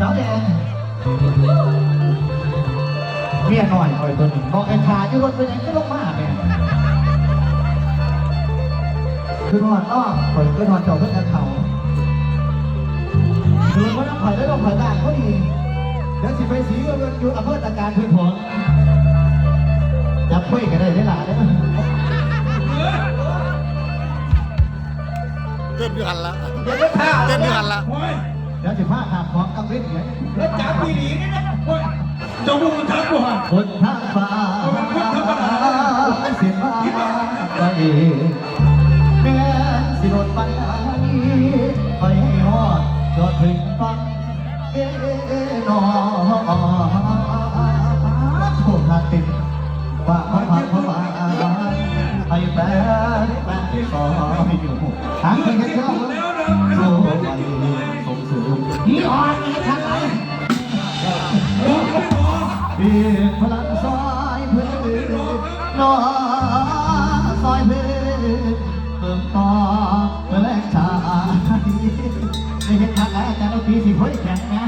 สาวแดงเมียหน่อยหน่อยตัวหนึ่งบอกไอ้ขาอยู่รถไปไหนก็ลงมาแม่คือนอนนอกข่อยก็นอนเจ้าเพื่อนเขาคือว่าน้ำข่อยได้ลงข่อยบ้านเขาดีเดี๋ยวสิไปสีก็อยู่อำเภอตะการพื้นผลจับคุยกันได้ได้หลายได้ไหมเต้นอยู่หันละเดี๋ยวได้ผ้าเต้นอนละ เดี๋ยวสิผ้าขาดของกำลิ้นเนี่ยแล้วจับปีนี้นี่นะโอ้ยเจ้าผู้ทักกูฮะคนทางฟ้าเสียมาไปแม่สิโดนปัญหาไปให้ฮอดจอดถึงฟังเอ๋นอโชคขาดติดว่าเขาผ่านเขามา มีอ่อนนี่ทางไหนเพียงพลังซอยเพื่อนนอซอยเพื่อนเติมต่อเมื่อแรกชาไม่เห็นทางไหนแต่เราปีสิห้ยแข็งนะ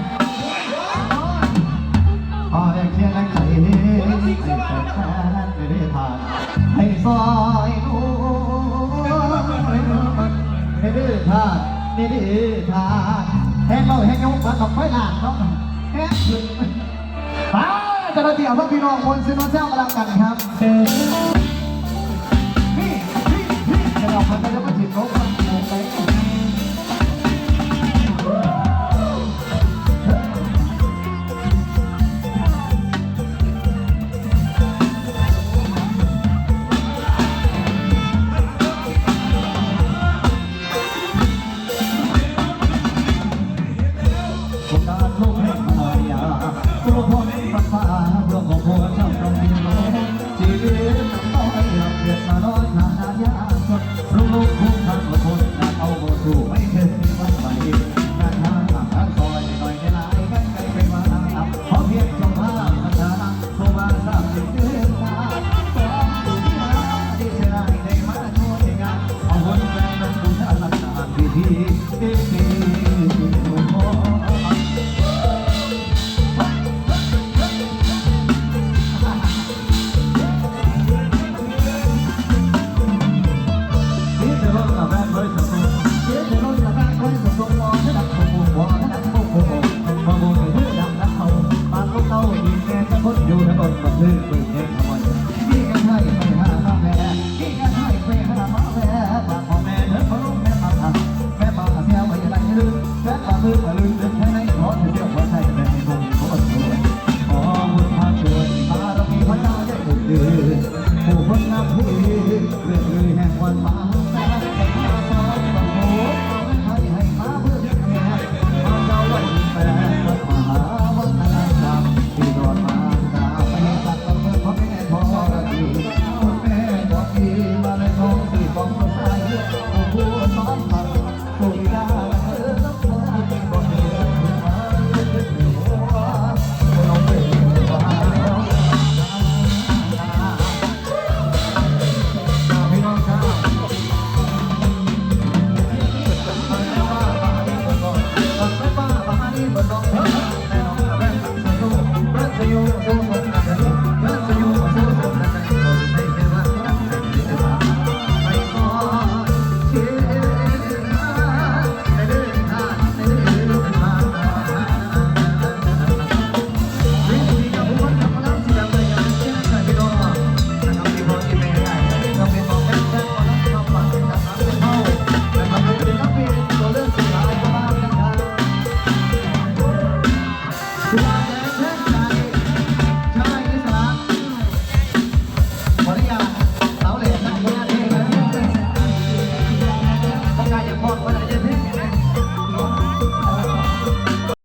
พอแรงเชียร์แรงใจให้แต่แฟนไม่ได้ผ่านให้ซอยนู้ให้ดื้อทานไม่ดื้อทาน เฮ้ยเราแห้งยงมาต้องไฟหลานเนาะแห้งขึ้นไปเจ้าหน้าที่เอาพวกพี่น้องคนซิโนเซลมาลังกันครับนี่นี่นี่จะเอาพันไปแล้วก็ถิ่นโลกโอ้ คนบันปแค่ทำไมพี่กันให้ไปหาแม่พี่กันให้ไปหาแม่ฝากพ่อแม่เดินบุกแม่มาทำแม่มาเที่ยวไปยังไงลืมแม่มาลืมมาลืมดินแค่ไหนขอเที่วขอใช้แต่ไม่คงขอสวยขอบุญพาชวนพาเรามีพรจ้าได้ถูกดื้อผู้คนนับผู้ดีเรื่องลือแห่งวันมา